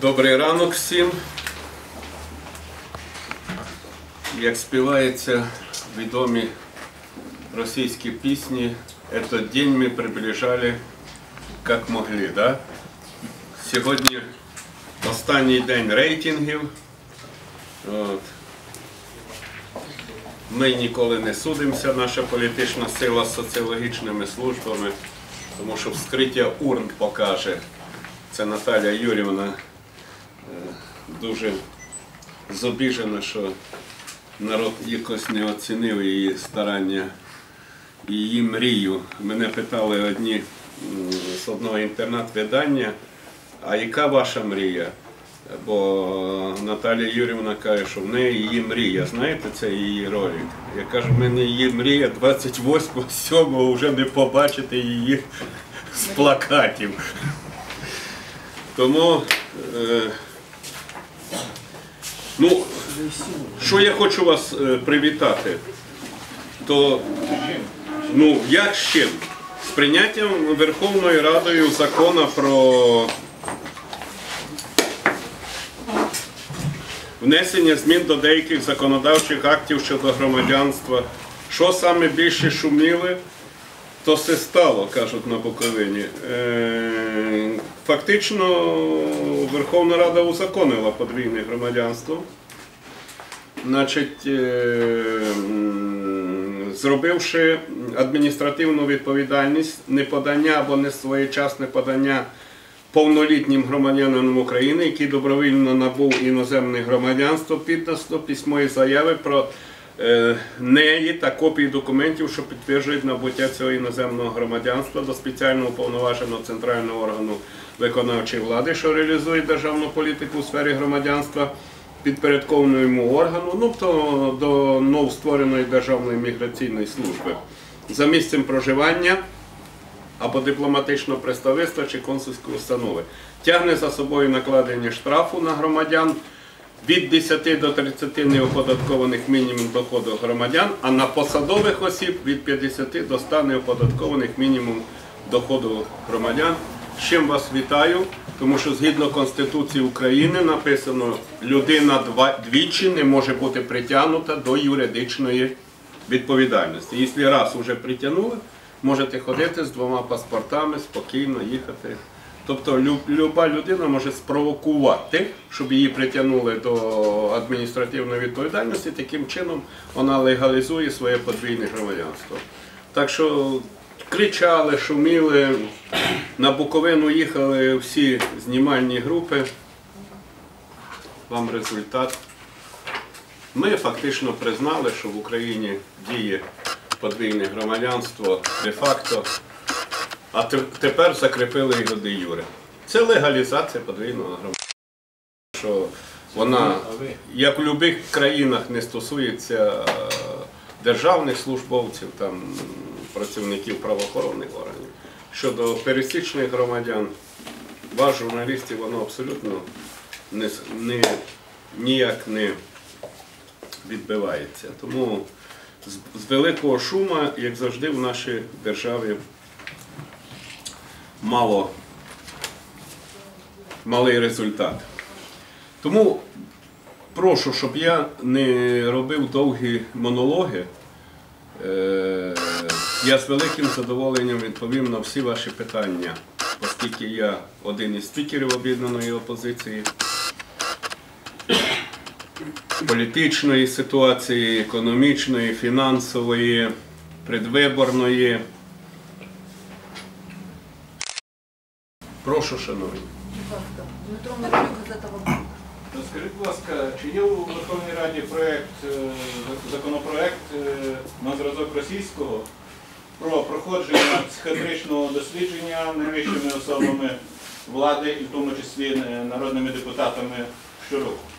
Добрий ранок всім. Як співаються відомі російські пісні, «Этот день ми приближали як могли. Да? Сьогодні останній день рейтингів. От. Ми ніколи не судимося, наша політична сила з соціологічними службами, тому що вскриття урн покаже. Це Наталя Юрівна е, дуже зобіжена, що народ якось не оцінив її старання, її мрію. Мене питали одні з одного інтернет-видання, а яка ваша мрія? Бо Наталія Юрівна каже, що в неї її мрія. Знаєте, це її ролик. Я кажу, в мене її мрія 28-го вже не побачити її з плакатів. Тому, е, ну, що я хочу вас е, привітати, то ну, як з чим? З прийняттям Верховною Радою закону про внесення змін до деяких законодавчих актів щодо громадянства. Що саме більше шуміли, то все стало, кажуть на Буковині. Е, Фактично Верховна Рада узаконила подвійне громадянство. Значить, е, зробивши адміністративну відповідальність неподання або несвоєчасне подання повнолітнім громадянам України, який добровільно набув іноземне громадянство, піддасно письмові заяви про е, неї та копії документів, що підтверджують набуття цього іноземного громадянства до спеціально уповноваженого центрального органу виконавчої влади, що реалізує державну політику у сфері громадянства підпорядкованого йому органу, ну то до новоствореної Державної міграційної служби. За місцем проживання або дипломатичного представництва чи консульської установи. Тягне за собою накладення штрафу на громадян від 10 до 30 неоподаткованих мінімум доходу громадян, а на посадових осіб від 50 до 100 неоподаткованих мінімум доходу громадян. З чим вас вітаю, тому що згідно Конституції України написано, людина двічі не може бути притягнута до юридичної відповідальності. Якщо раз вже притягнули, можете ходити з двома паспортами, спокійно їхати. Тобто лю- люба людина може спровокувати, щоб її притягнули до адміністративної відповідальності, таким чином вона легалізує своє подвійне громадянство. Так що кричали, шуміли, на Буковину їхали всі знімальні групи. Вам результат. Ми фактично признали, що в Україні діє подвійне громадянство де-факто, а тепер закріпили його де юре. Це легалізація подвійного громадянства. Що вона, як в будь-яких країнах, не стосується е, державних службовців, там, працівників правоохоронних органів. Щодо пересічних громадян, вас, журналістів, воно абсолютно не, не, ніяк не відбивається. Тому з, великого шуму, як завжди, в нашій державі мало, малий результат. Тому прошу, щоб я не робив довгі монологи. Е, Я з великим задоволенням відповім на всі ваші питання, оскільки я один із спікерів об'єднаної опозиції політичної ситуації, економічної, фінансової, предвиборної. Прошу, шановні. Будь ласка, Дмитро Миронюк, газета «Вагон». Скажіть, будь ласка, чи є у Верховній Раді проект, е, законопроект е, на зразок російського про проходження психіатричного дослідження найвищими особами влади, і в тому числі е, народними депутатами щороку?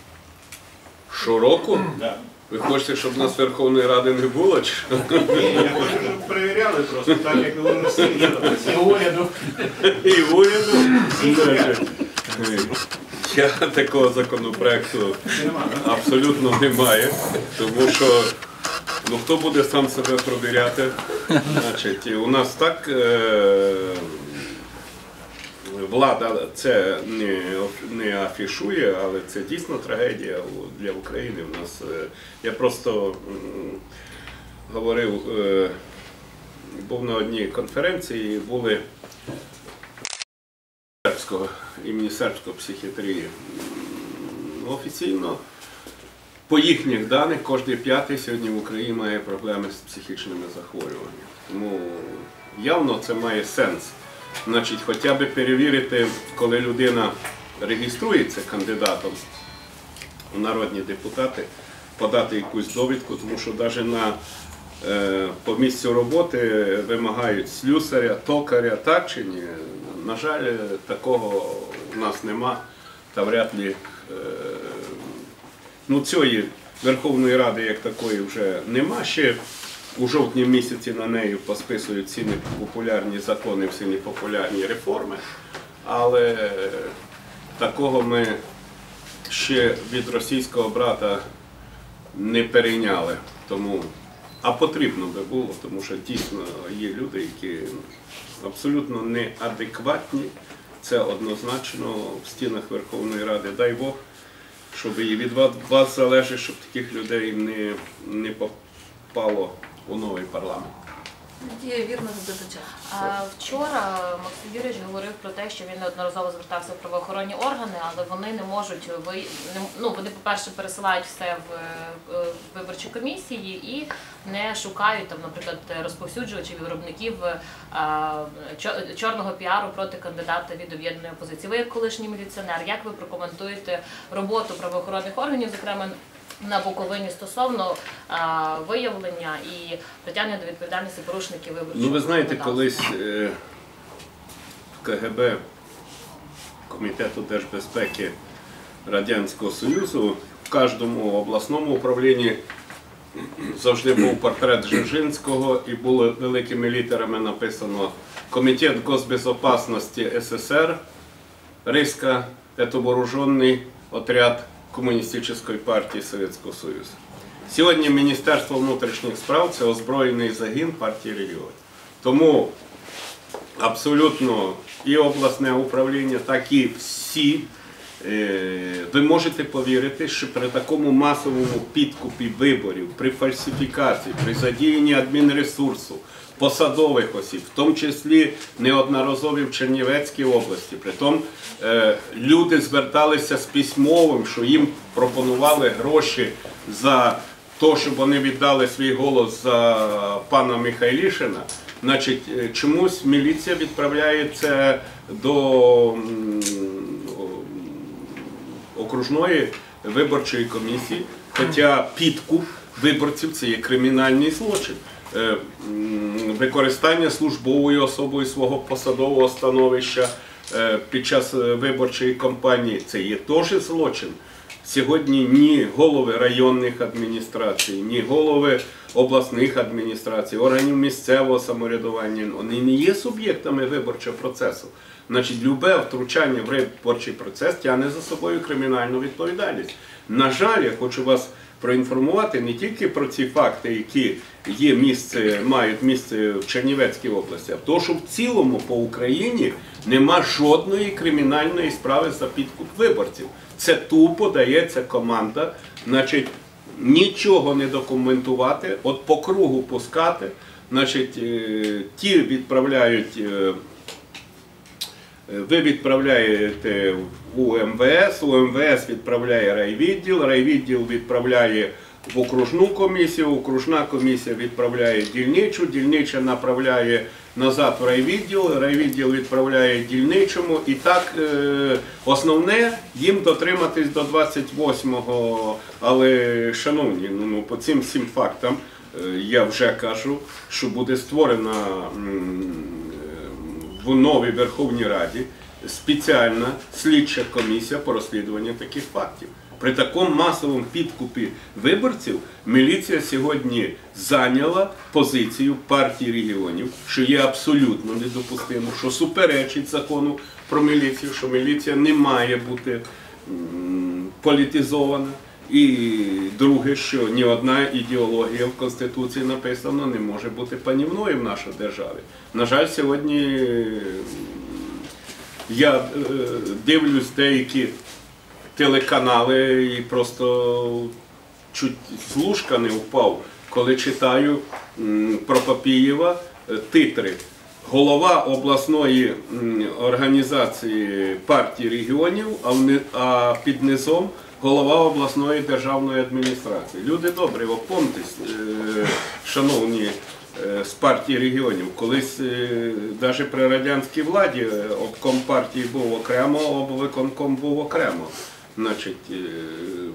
Щороку? Да. Ви хочете, щоб нас Верховної Ради не було? Чи? Ні, я хочу, щоб перевіряли просто, так як і у Росії. І уряду. І уряду. Я такого законопроекту абсолютно немає, тому що ну, хто буде сам себе провіряти? Значить, у нас так е, влада це не, афішує, але це дійсно трагедія для України. У нас, е, я просто говорив, е, був на одній конференції, були сербського імені сербської психіатрії. Офіційно по їхніх даних кожен п'ятий сьогодні в Україні має проблеми з психічними захворюваннями. Тому явно це має сенс. Значить, хоча б перевірити, коли людина реєструється кандидатом у народні депутати, подати якусь довідку, тому що навіть на е, по місцю роботи вимагають слюсаря, токаря, так чи ні? На жаль, такого у нас нема та вряд ли е, ну, цієї Верховної Ради як такої вже нема. Ще у жовтні місяці на неї посписують всі непопулярні закони, всі непопулярні реформи. Але такого ми ще від російського брата не перейняли. Тому, а потрібно би було, тому що дійсно є люди, які абсолютно неадекватні. Це однозначно в стінах Верховної Ради. Дай Бог, щоб і від вас залежить, щоб таких людей не, не попало у новий парламент. Надія вірно до. А, Вчора Максим Юрійович говорив про те, що він неодноразово звертався в правоохоронні органи, але вони не можуть ви не- ну вони, по-перше, пересилають все в е, виборчі комісії і не шукають там, наприклад, розповсюджувачів виробників а, чорного піару проти кандидата від об'єднаної опозиції. Ви як колишній міліціонер, як ви прокоментуєте роботу правоохоронних органів, зокрема? На Буковині стосовно а, виявлення і притягнення до відповідальності порушників виборчого Ну, ви знаєте, колись е, в КГБ Комітету держбезпеки Радянського Союзу в кожному обласному управлінні завжди був портрет Жижинського і було великими літерами написано Комітет госбезопасності СССР, Риска, це вооружений отряд Комуністичної партії Совєтського Союзу. Сьогодні Міністерство внутрішніх справ це озброєний загін партії регіонів. Тому абсолютно і обласне управління, так і всі. е, Ви можете повірити, що при такому масовому підкупі виборів, при фальсифікації, при задіянні адмінресурсу, посадових осіб, в тому числі неодноразові в Чернівецькій області, при тому е, люди зверталися з письмовим, що їм пропонували гроші за те, щоб вони віддали свій голос за пана Михайлішина. Значить, е, чомусь міліція відправляє це до окружної виборчої комісії, хоча підкуп виборців це є кримінальний злочин. Е, Використання службовою особою свого посадового становища е, під час е, виборчої кампанії це є теж злочин. Сьогодні ні голови районних адміністрацій, ні голови обласних адміністрацій, органів місцевого самоврядування, вони не є суб'єктами виборчого процесу. Значить, любе втручання в виборчий процес тягне за собою кримінальну відповідальність. На жаль, я хочу вас проінформувати не тільки про ці факти, які є місце, мають місце в Чернівецькій області, а то, що в цілому по Україні нема жодної кримінальної справи за підкуп виборців. Це тупо дається команда, значить, нічого не документувати, от по кругу пускати. Значить, е, ті відправляють. Ви відправляєте у МВС, у МВС відправляє райвідділ, райвідділ відправляє в окружну комісію, окружна комісія відправляє дільничу, дільнича направляє назад в райвідділ, райвідділ відправляє дільничому. І так е, основне їм дотриматись до 28-го. Але, шановні, ну, ну, по цим всім фактам е, я вже кажу, що буде створена. В новій Верховній Раді спеціальна слідча комісія по розслідуванню таких фактів. При такому масовому підкупі виборців міліція сьогодні зайняла позицію партії регіонів, що є абсолютно недопустимо, що суперечить закону про міліцію, що міліція не має бути політизована. І друге, що ні одна ідеологія в Конституції написано не може бути панівною в нашій державі. На жаль, сьогодні Я е, дивлюсь деякі телеканали і просто чуть з лужка не впав, коли читаю про Папієва е, титри. Голова обласної організації партії регіонів, а під низом голова обласної державної адміністрації. Люди добрі, опомтесь, е, шановні е, з партії регіонів. Колись навіть при радянській владі обкомпартії обком партії був окремо, обвиконком був окремо. Значить, е,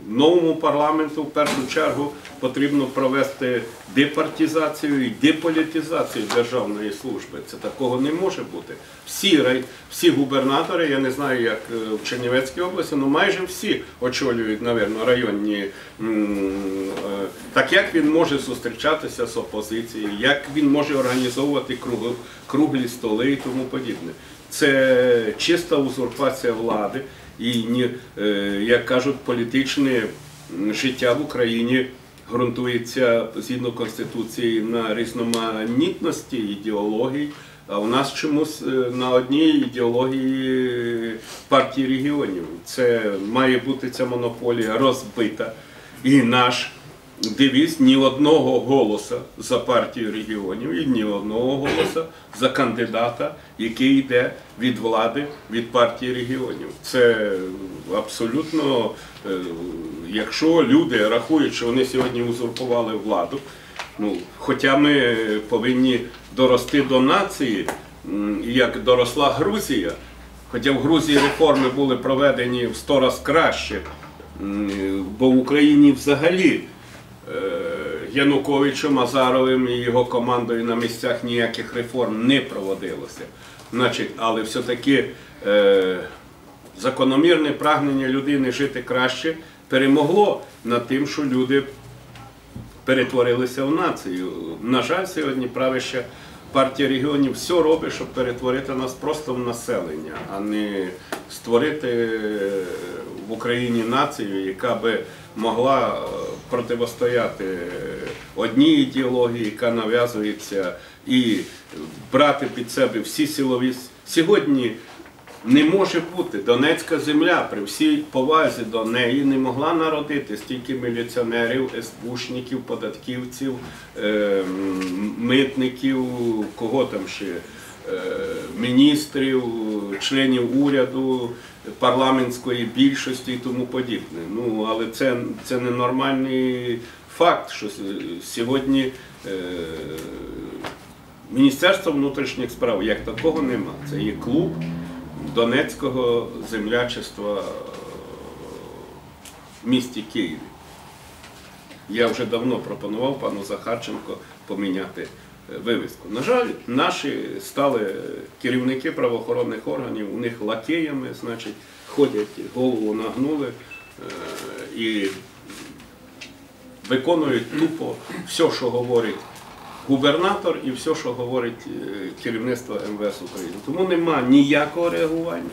новому парламенту в першу чергу потрібно провести департизацію і деполітизацію державної служби. Це такого не може бути. Всі, всі губернатори, я не знаю, як е, в Чернівецькій області, ну майже всі очолюють, напевно, районні. е, Так як він може зустрічатися з опозицією, як він може організовувати круглі столи і тому подібне. Це чиста узурпація влади і, ні, е, як кажуть, політичне життя в Україні ґрунтується згідно Конституції на різноманітності ідеологій, а у нас чомусь е, на одній ідеології партії регіонів. Це має бути ця монополія розбита. І наш девіз ні одного голоса за партію регіонів і ні одного голоса за кандидата, який йде від влади, від партії регіонів. Це абсолютно, е, якщо люди рахують, що вони сьогодні узурпували владу, ну, хоча ми повинні дорости до нації, як доросла Грузія, хоча в Грузії реформи були проведені в сто раз краще, бо в Україні взагалі Януковичем, Азаровим і його командою на місцях ніяких реформ не проводилося. Значить, але все-таки е, закономірне прагнення людини жити краще перемогло над тим, що люди перетворилися в націю. На жаль, сьогодні правище партія регіонів все робить, щоб перетворити нас просто в населення, а не створити е, в Україні націю, яка би могла е, противостояти одній ідеології, яка нав'язується, і брати під себе всі силові. Сьогодні не може бути. Донецька земля при всій повазі до неї не могла народити стільки міліціонерів, СБУшників, податківців, е, митників, кого там ще. е, Міністрів, членів уряду, парламентської більшості і тому подібне. Ну але це, це ненормальний факт, що сьогодні е, Міністерство внутрішніх справ як такого нема. Це є клуб Донецького землячества в місті Києві. Я вже давно пропонував пану Захарченко поміняти вивіску. На жаль, наші стали керівники правоохоронних органів, у них лакеями, значить, ходять, голову нагнули е, і виконують тупо все, що говорить губернатор і все, що говорить е, керівництво МВС України. Тому нема ніякого реагування.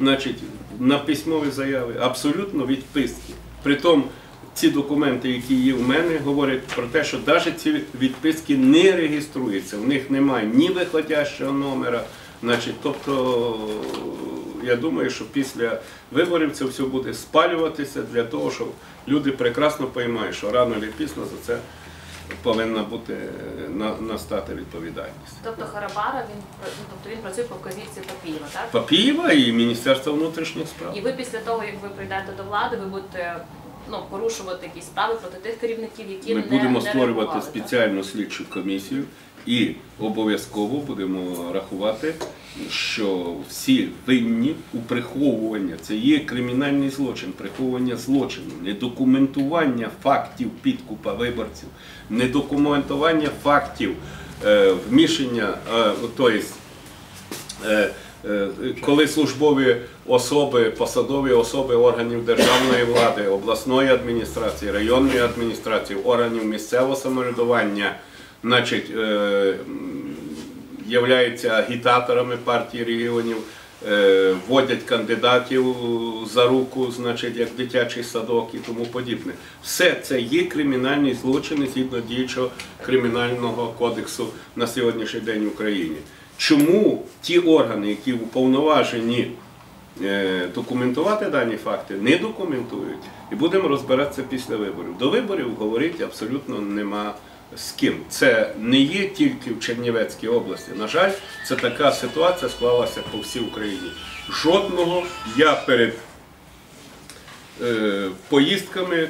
Значить, на письмові заяви абсолютно відписки. Притом ці документи, які є в мене, говорять про те, що навіть ці відписки не реєструються. В них немає ні виходящого номера. Значить, тобто, я думаю, що після виборів це все буде спалюватися для того, щоб люди прекрасно поймають, що рано чи пізно за це повинна бути е, на- настати відповідальність. Тобто Харабара він ну, тобто він працює по вказівці Папієва, так? Папієва і Міністерство внутрішніх справ. І ви після того, як ви прийдете до влади, ви будете ну, порушувати якісь справи проти тих керівників, які Ми не будемо не створювати спеціальну слідчу комісію і обов'язково будемо рахувати, що всі винні у приховуванні, це є кримінальний злочин, приховування злочину, недокументування фактів підкупа виборців, недокументування фактів е, вмішання, е, тобто коли службові особи, посадові особи органів державної влади, обласної адміністрації, районної адміністрації, органів місцевого самоврядування, значить, е, являються агітаторами партії регіонів, е, вводять кандидатів за руку, значить, як дитячий садок і тому подібне. Все це є кримінальні злочини згідно діючого кримінального кодексу на сьогоднішній день в Україні. Чому ті органи, які уповноважені е, документувати дані факти, не документують. І будемо розбиратися після виборів. До виборів говорити абсолютно нема з ким. Це не є тільки в Чернівецькій області. На жаль, це така ситуація склалася по всій Україні. Жодного я перед е, поїздками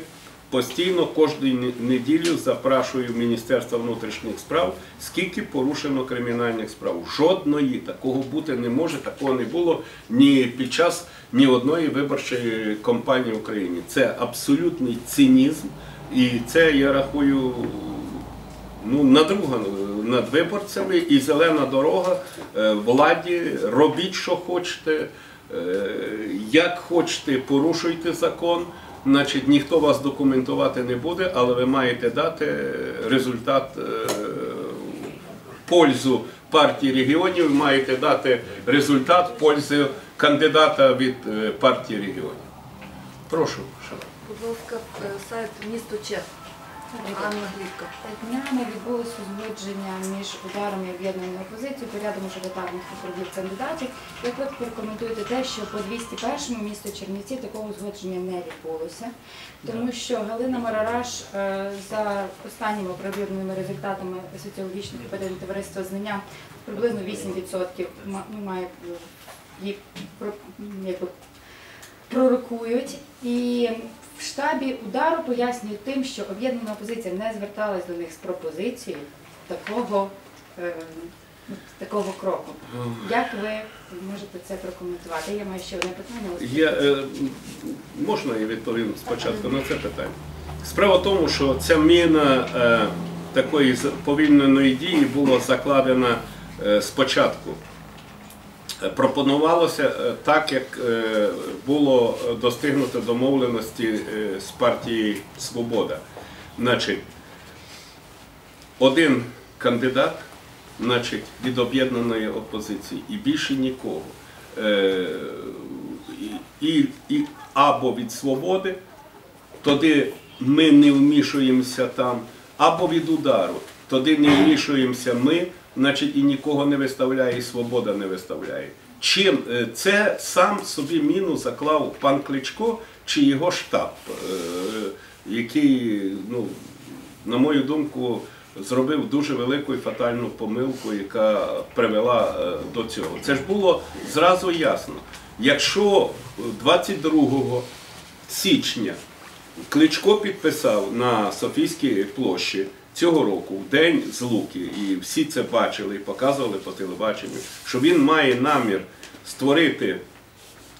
постійно кожну неділю запрашую Міністерство внутрішніх справ, скільки порушено кримінальних справ. Жодної такого бути не може, такого не було ні під час ні одної виборчої кампанії в Україні. Це абсолютний цинізм, і це я рахую ну, надруга над виборцями і зелена дорога е, владі. Робіть, що хочете, е, як хочете, порушуйте закон. Значить, ніхто вас документувати не буде, але ви маєте дати результат е, пользу партії регіонів, маєте дати результат пользу кандидата від е, партії регіонів. Прошу, шановні. Будь ласка, е, сайт місто Чех. Анна Глібка. Днями відбулося узгодження між ударом і об'єднаною опозицією по ряду мажоритарних округів кандидатів. Як ви прокоментуєте те, що по 201-му місто Чернівці такого узгодження не відбулося, тому що Галина Марараш е, за останніми оприлюдненими результатами соціологічних опитань товариства знання приблизно 8% ну, має е, її пророкують. І в штабі удару пояснюють тим, що об'єднана опозиція не зверталась до них з пропозицією такого, е, такого кроку. Як ви можете це прокоментувати? Я маю ще одне питання. Я, е, можна я відповім спочатку на це питання? Справа в тому, що ця міна е, такої повільненої дії була закладена е, спочатку. Е, Пропонувалося е, так, як е, було достигнуто домовленості з партією Свобода. Значить, один кандидат, значить, від об'єднаної опозиції і більше нікого. І, і, або від свободи, тоді ми не вмішуємося там, або від удару, тоді не вмішуємося ми, значить і нікого не виставляє, і свобода не виставляє. Чим е, це сам собі міну заклав пан Кличко чи його штаб, е, який, ну, на мою думку, зробив дуже велику і фатальну помилку, яка привела е, до цього. Це ж було зразу ясно. Якщо 22 січня Кличко підписав на Софійській площі цього року, в день злуки, і всі це бачили і показували по телебаченню, що він має намір створити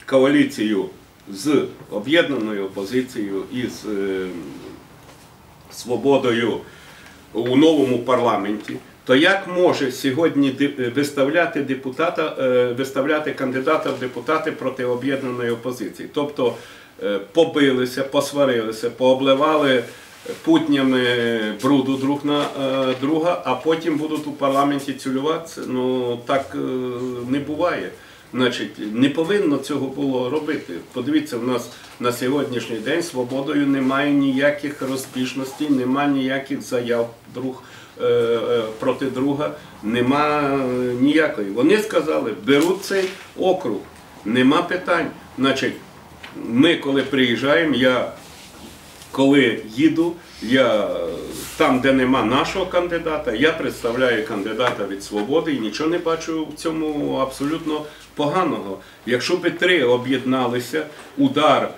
коаліцію з об'єднаною опозицією і з е, свободою у новому парламенті, то як може сьогодні виставляти депутата, е, виставляти кандидата в депутати проти об'єднаної опозиції? Тобто е, побилися, посварилися, пообливали путнями бруду друг на е, друга, а потім будуть у парламенті цілюватися. Ну так е, не буває. Значить, не повинно цього було робити. Подивіться, в нас на сьогоднішній день свободою немає ніяких розбіжностей, немає ніяких заяв друг е, проти друга, нема ніякої. Вони сказали, беруть цей округ, нема питань. Значить, ми коли приїжджаємо, я коли їду, я е, там, де нема нашого кандидата, я представляю кандидата від свободи і нічого не бачу в цьому абсолютно поганого. Якщо б три об'єдналися, удар,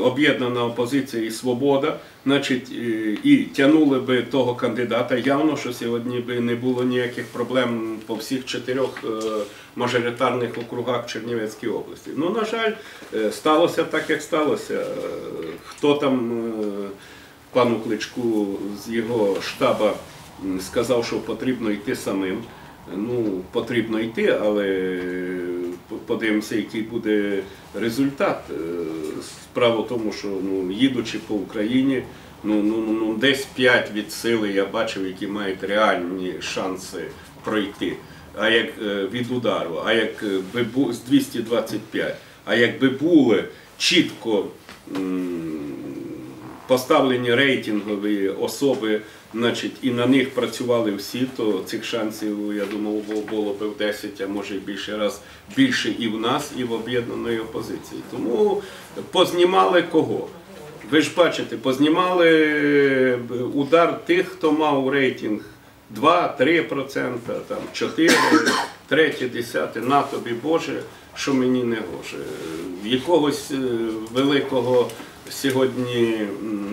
об'єднана опозиція і свобода, значить, е, і тягнули би того кандидата, явно, що сьогодні би не було ніяких проблем по всіх чотирьох е, мажоритарних округах Чернівецькій області. Ну, на жаль, сталося так, як сталося. Хто там е, пану Кличку з його штаба сказав, що потрібно йти самим. Ну, потрібно йти, але е, подивимося, який буде результат. Е, Справа в тому, що ну, їдучи по Україні, ну, ну, ну, ну, десь 5 від сили я бачив, які мають реальні шанси пройти. А як від удару, а як би бу- з 225, а якби були чітко поставлені рейтингові особи, значить, і на них працювали всі, то цих шансів, я думав, було б в 10, а може і більше раз більше і в нас, і в об'єднаної опозиції. Тому познімали кого? Ви ж бачите, познімали е, удар тих, хто мав рейтинг 2-3%, там 4, 3, 10, на тобі Боже, що мені не гоже. Якогось е, великого сьогодні,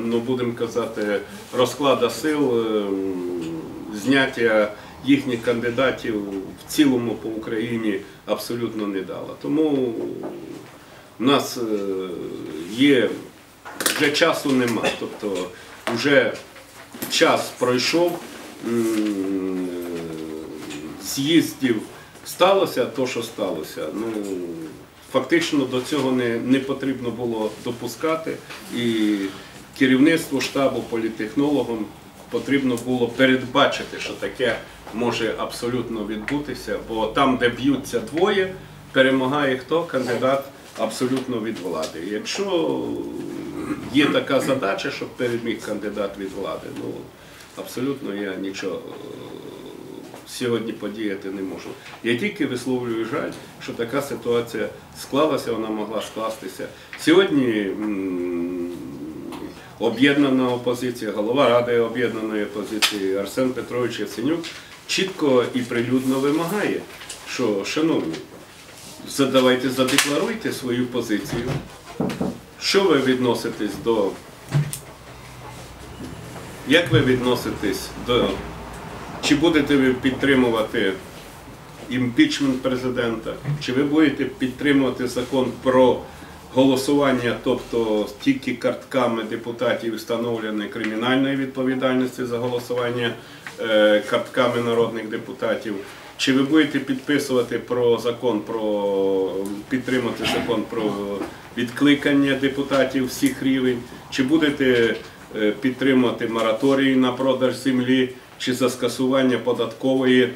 ну будемо казати, розклада сил, е, зняття їхніх кандидатів в цілому по Україні абсолютно не дало. Тому у нас е, є вже часу нема. Тобто вже час пройшов, з'їздів сталося то, що сталося. Ну, фактично до цього не, не потрібно було допускати. І керівництву штабу, політехнологам потрібно було передбачити, що таке може абсолютно відбутися, бо там, де б'ються двоє, перемагає хто? Кандидат абсолютно від влади. Якщо є така задача, щоб переміг кандидат від влади, ну абсолютно я нічого е, сьогодні подіяти не можу. Я тільки висловлюю жаль, що така ситуація склалася, вона могла скластися. Сьогодні об'єднана опозиція, голова Ради об'єднаної опозиції Арсен Петрович Яценюк чітко і прилюдно вимагає, що, шановні, задавайте, задекларуйте свою позицію. Що ви відноситесь до. Як ви відноситесь до. Чи будете ви підтримувати імпічмент президента? Чи ви будете підтримувати закон про голосування, тобто тільки картками депутатів встановлення кримінальної відповідальності за голосування е, картками народних депутатів? Чи ви будете підписувати про закон про підтримати закон про відкликання депутатів всіх рівень? Чи будете е, підтримувати мораторій на продаж землі, чи за скасування податкової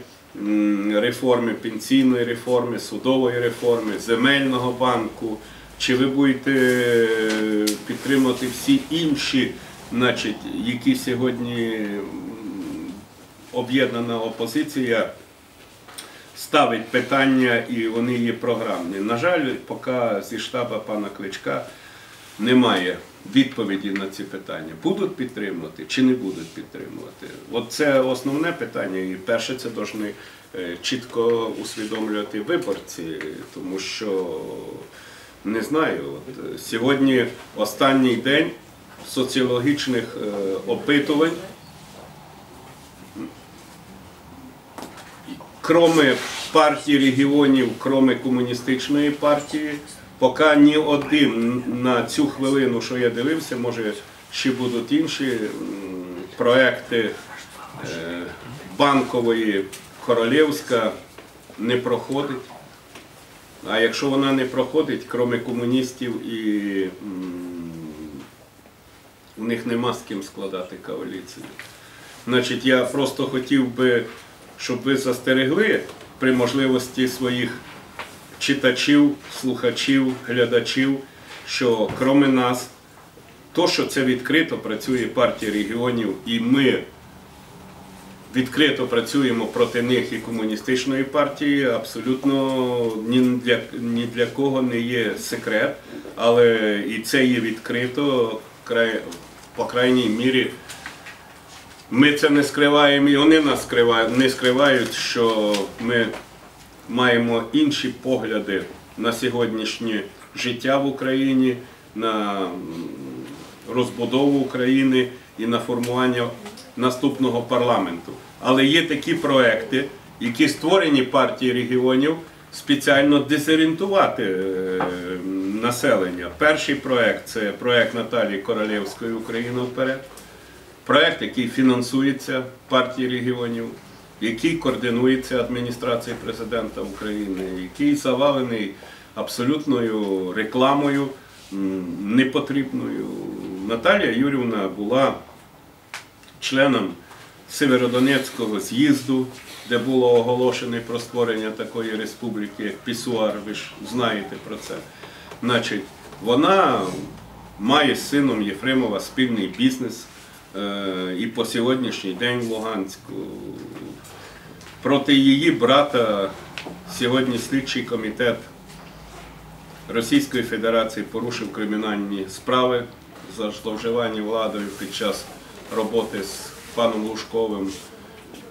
реформи, пенсійної реформи, судової реформи, земельного банку? Чи ви будете е, підтримувати всі інші, значить, які сьогодні об'єднана опозиція? ставить питання і вони є програмні. На жаль, поки зі штаба пана Кличка немає відповіді на ці питання. Будуть підтримувати чи не будуть підтримувати? От це основне питання, і перше це повинні е, чітко усвідомлювати виборці, тому що не знаю, от, е, сьогодні останній день соціологічних е, опитувань. кроме партії регіонів, кроме комуністичної партії, поки ні один на цю хвилину, що я дивився, може ще будуть інші проекти е, банкової Королівська не проходить. А якщо вона не проходить, кроме комуністів і у них нема з ким складати коаліцію. Значить, я просто хотів би, щоб ви застерегли при можливості своїх читачів, слухачів, глядачів, що кроме нас, то, що це відкрито працює партія регіонів, і ми відкрито працюємо проти них і комуністичної партії, абсолютно ні для, ні для кого не є секрет, але і це є відкрито, по крайній мірі. Ми це не скриваємо, і вони нас не скривають, що ми маємо інші погляди на сьогоднішнє життя в Україні, на розбудову України і на формування наступного парламенту. Але є такі проекти, які створені партією регіонів спеціально дезорієнтувати е, населення. Перший проект це проект Наталії Королевської Україна вперед. Проект, який фінансується партією регіонів, який координується адміністрацією президента України, який завалений абсолютною рекламою непотрібною. Наталія Юрівна була членом Северодонецького з'їзду, де було оголошено про створення такої республіки, як Пісуар, ви ж знаєте про це. Значить, вона має з сином Єфремова спільний бізнес е, і по сьогоднішній день в Луганську. Проти її брата сьогодні слідчий комітет Російської Федерації порушив кримінальні справи за зловживання владою під час роботи з паном Лужковим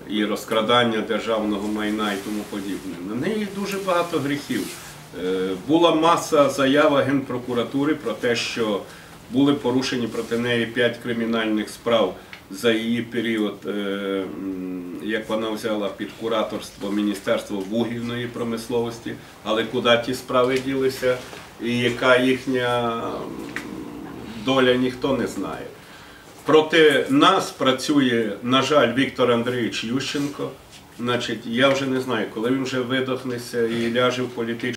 і розкрадання державного майна і тому подібне. На неї дуже багато гріхів. Е, Була маса заяв Генпрокуратури про те, що були порушені проти неї п'ять кримінальних справ за її період, е, як вона взяла під кураторство Міністерство вугільної промисловості, але куди ті справи ділися і яка їхня доля, ніхто не знає. Проти нас працює, на жаль, Віктор Андрійович Ющенко. Значить, я вже не знаю, коли він вже видохнеться і ляже в політичну.